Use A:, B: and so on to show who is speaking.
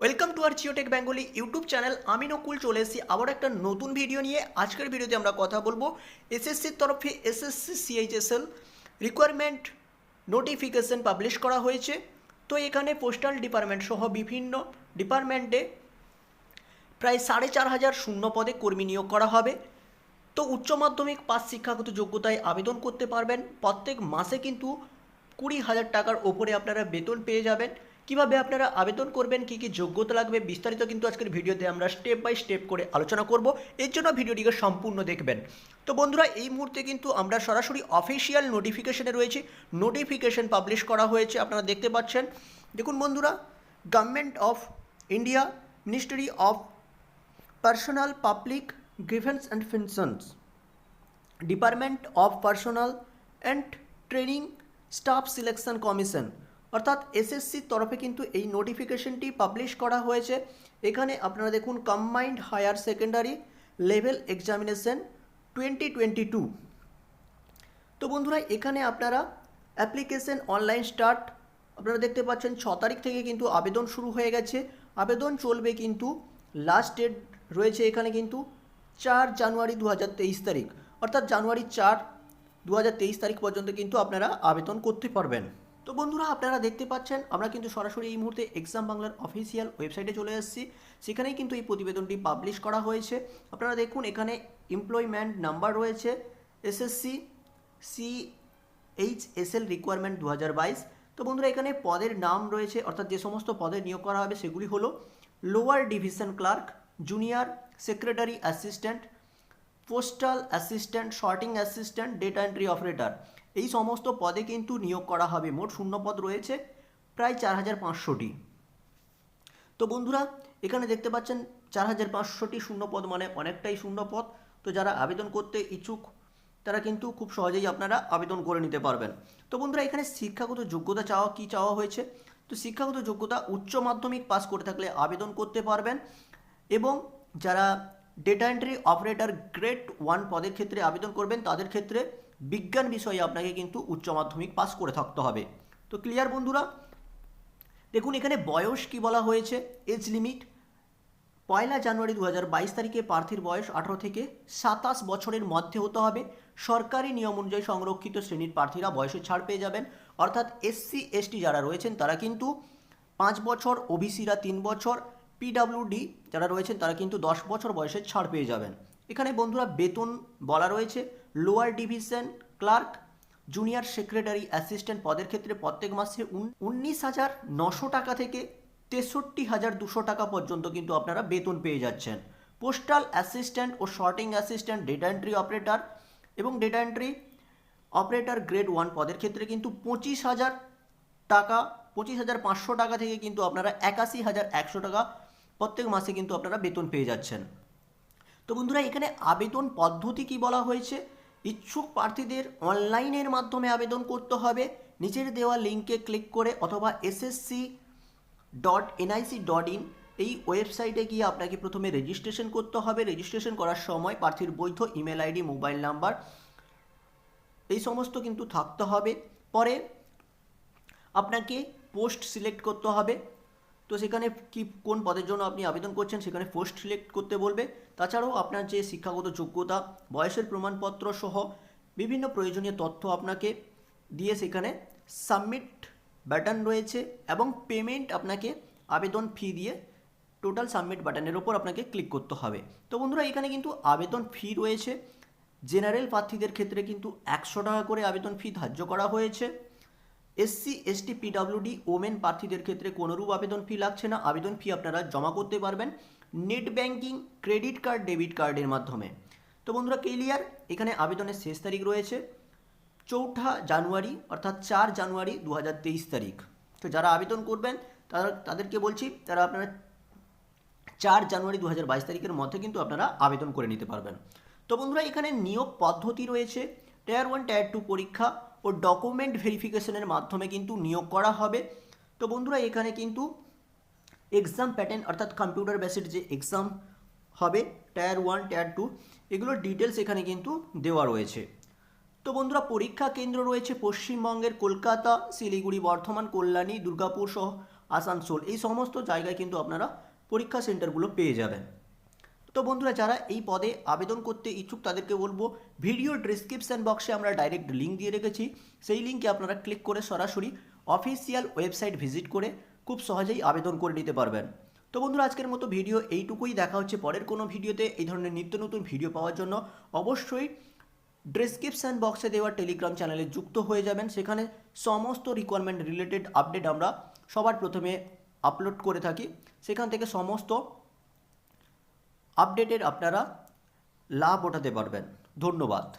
A: Welcome to R Geotech Bengali YouTube channel আমি নকুল, চলে এসেছি আবার একটা নতুন ভিডিও নিয়ে। আজকের ভিডিওতে আমরা কথা বলব এসএসসির তরফে SSC CHSL requirement notification publish করা হয়েছে। তো এখানে পোস্টাল ডিপার্টমেন্ট সহ বিভিন্ন ডিপার্টমেন্টে প্রায় সাড়ে চার হাজার শূন্য পদে কর্মী নিয়োগ করা হবে। তো উচ্চ মাধ্যমিক পাস শিক্ষাগত যোগ্যতায় আবেদন করতে পারবেন। প্রত্যেক মাসে কিন্তু কুড়ি হাজার টাকার ওপরে আপনারা বেতন পেয়ে যাবেন। কীভাবে আপনারা আবেদন করবেন, কী কী যোগ্যতা লাগবে, বিস্তারিত কিন্তু আজকের ভিডিওতে আমরা স্টেপ বাই স্টেপ করে আলোচনা করব। এর জন্য ভিডিওটিকে সম্পূর্ণ দেখবেন। তো বন্ধুরা, এই মুহূর্তে কিন্তু আমরা সরাসরি অফিসিয়াল নোটিফিকেশনে রয়েছি। নোটিফিকেশন পাবলিশ করা হয়েছে, আপনারা দেখতে পাচ্ছেন। দেখুন বন্ধুরা government of India ministry of personnel public grievance and pensions department of personnel and training staff selection commission অর্থাৎ এসএসসির তরফে কিন্তু এই নোটিফিকেশনটি পাবলিশ করা হয়েছে। এখানে আপনারা দেখুন combined higher secondary level examination twenty twenty two তো বন্ধুরা, এখানে আপনারা অ্যাপ্লিকেশন অনলাইন স্টার্ট আপনারা দেখতে পাচ্ছেন, ছ তারিখ থেকে কিন্তু আবেদন শুরু হয়ে গেছে। আবেদন চলবে কিন্তু লাস্ট ডেট রয়েছে এখানে কিন্তু চার জানুয়ারি দু হাজার তেইশ তারিখ। অর্থাৎ জানুয়ারি চার দু তারিখ পর্যন্ত কিন্তু আপনারা আবেদন করতে পারবেন। তো বন্ধুরা, আপনারা দেখতে পাচ্ছেন, আমরা কিন্তু সরাসরি এই মুহূর্তে এক্সাম বাংলার অফিসিয়াল ওয়েবসাইটে চলে এসেছি। সেখানেই কিন্তু এই প্রতিবেদনটি পাবলিশ করা হয়েছে। আপনারা দেখুন, এখানে এমপ্লয়মেন্ট নাম্বার রয়েছে SSC C H S L requirement দু হাজার বাইশ। তো বন্ধুরা, এখানে পদের নাম রয়েছে, অর্থাৎ যে সমস্ত পদে নিয়োগ করা হবে সেগুলি হলো lower division clerk junior secretary assistant postal assistant sorting assistant data entry operator এই সমস্ত পদে কিন্তু নিয়োগ করা হবে। মোট শূন্য পদ রয়েছে, প্রায় চার হাজার পাঁচশোটি। তো বন্ধুরা, এখানে দেখতে পাচ্ছেন চার হাজার পাঁচশোটি শূন্য পদ মানে অনেকটাই শূন্য পদ। তো যারা আবেদন করতে ইচ্ছুক, তারা কিন্তু খুব সহজেই আপনারা আবেদন করে নিতে পারবেন। তো বন্ধুরা, এখানে শিক্ষাগত যোগ্যতা চাওয়া, কী চাওয়া হয়েছে? তো শিক্ষাগত যোগ্যতা উচ্চ মাধ্যমিক পাস করে থাকলে আবেদন করতে পারবেন এবং যারা data entry operator grade one পদের ক্ষেত্রে আবেদন করবেন, তাদের ক্ষেত্রে বিজ্ঞান বিষয়ে আপনাকে কিন্তু উচ্চ মাধ্যমিক পাস করে থাকতে হবে। তো ক্লিয়ার বন্ধুরা? দেখুন, এখানে বয়স কি বলা হয়েছে? এজ লিমিট পয়লা জানুয়ারি দু হাজার বাইশ তারিখে প্রার্থীর বয়স আঠারো থেকে সাতাশ বছরের মধ্যে হতে হবে। সরকারি নিয়ম অনুযায়ী সংরক্ষিত শ্রেণির প্রার্থীরা বয়সে ছাড় পেয়ে যাবেন। অর্থাৎ এসসি এসটি যারা রয়েছেন, তারা কিন্তু পাঁচ বছর ওবিসিরা তিন বছর পিডাব্লিউডি যারা রয়েছেন, তারা কিন্তু দশ বছর বয়সে ছাড় পেয়ে যাবেন। এখানে বন্ধুরা বেতন বলা রয়েছে। Lower division clerk, junior secretary assistant পদের ক্ষেত্রে প্রত্যেক মাসে উনিশ হাজার নশো টাকা থেকে তেষট্টি হাজার দুশো টাকা পর্যন্ত কিন্তু আপনারা বেতন পেয়ে যাচ্ছেন। পোস্টাল অ্যাসিস্ট্যান্ট ও sorting assistant, data entry operator এবং data entry operator grade one পদের ক্ষেত্রে কিন্তু পঁচিশ হাজার টাকা, পঁচিশ হাজার পাঁচশো টাকা থেকে কিন্তু আপনারা একাশি হাজার একশো টাকা প্রত্যেক মাসে কিন্তু আপনারা বেতন পেয়ে যাচ্ছেন। তো বন্ধুরা, এখানে আবেদন পদ্ধতি কি বলা হয়েছে? ইচ্ছুক প্রার্থীদের অনলাইনের মাধ্যমে আবেদন করতে হবে। নিচের দেওয়া লিঙ্কে ক্লিক করে অথবা SSC dot NIC dot in এই ওয়েবসাইটে গিয়ে আপনাকে প্রথমে রেজিস্ট্রেশন করতে হবে। রেজিস্ট্রেশন করার সময় প্রার্থীর বৈধ ইমেল আইডি, মোবাইল নাম্বার এই সমস্ত কিন্তু থাকতে হবে। পরে আপনাকে পোস্ট সিলেক্ট করতে হবে। তো সেখানে কি, কোন পদের জন্য আপনি আবেদন করছেন সেখানে পোস্ট সিলেক্ট করতে বলবে। তাছাড়াও আপনার যে শিক্ষাগত যোগ্যতা, বয়সের প্রমাণপত্র সহ বিভিন্ন প্রয়োজনীয় তথ্য আপনাকে দিয়ে সেখানে সাবমিট বাটন রয়েছে এবং পেমেন্ট আপনাকে আবেদন ফি দিয়ে টোটাল সাবমিট বাটনের ওপর আপনাকে ক্লিক করতে হবে। তো বন্ধুরা, এখানে কিন্তু আবেদন ফি রয়েছে। জেনারেল প্রার্থীদের ক্ষেত্রে কিন্তু একশো টাকা করে আবেদন ফি ধার্য করা হয়েছে। এসসি এসটি পিডাব্লিউডি ওমেন প্রার্থীদের ক্ষেত্রে কোনোরূপ আবেদন ফি লাগছে না। আবেদন ফি আপনারা জমা করতে পারবেন net banking credit card debit কার্ডের মাধ্যমে। তো বন্ধুরা ক্লিয়ার এখানে আবেদনের শেষ তারিখ রয়েছে, চৌঠা জানুয়ারি, অর্থাৎ চার জানুয়ারি দু হাজার তেইশ তারিখ। তো যারা আবেদন করবেন, তারা, তাদেরকে বলছি, তারা আপনারা চার জানুয়ারি দু হাজার বাইশ তারিখের মধ্যে কিন্তু আপনারা আবেদন করে নিতে পারবেন। তো বন্ধুরা, এখানে নিয়োগ পদ্ধতি রয়েছে টায়ার ওয়ান টায়ার টু পরীক্ষা ও ডকুমেন্ট ভেরিফিকেশনের মাধ্যমে কিন্তু নিয়োগ করা হবে। তো বন্ধুরা, এখানে কিন্তু এক্সাম প্যাটার্ন অর্থাৎ কম্পিউটার বেসিড যে এক্সাম হবে টায়ার ওয়ান টায়ার টু এগুলোর ডিটেলস এখানে কিন্তু দেওয়া রয়েছে। তো বন্ধুরা, পরীক্ষা কেন্দ্র রয়েছে পশ্চিমবঙ্গের কলকাতা, শিলিগুড়ি, বর্ধমান, কল্যাণী, দুর্গাপুর সহ আসানসোল। এই সমস্ত জায়গায় কিন্তু আপনারা পরীক্ষা সেন্টারগুলো পেয়ে যাবেন। তো বন্ধুরা, যারা এই পদে আবেদন করতে ইচ্ছুক, তাদেরকে বলব ভিডিও ডিসক্রিপশান বক্সে আমরা ডাইরেক্ট লিঙ্ক দিয়ে রেখেছি। সেই লিঙ্কে আপনারা ক্লিক করে সরাসরি অফিসিয়াল ওয়েবসাইট ভিজিট করে খুব সহজেই আবেদন করে নিতে পারবেন। তো বন্ধুরা, আজকের মতো ভিডিও এইটুকুই। দেখা হচ্ছে পরের কোনো ভিডিওতে। এই ধরনের নিত্য নতুন ভিডিও পাওয়ার জন্য অবশ্যই ডেসক্রিপশান বক্সে দেওয়া টেলিগ্রাম চ্যানেলে যুক্ত হয়ে যাবেন। সেখানে সমস্ত রিকোয়ারমেন্ট রিলেটেড আপডেট আমরা সবার প্রথমে আপলোড করে থাকি। সেখান থেকে সমস্ত আপডেটের আপনারা লাভ ওঠাতে পারবেন। ধন্যবাদ।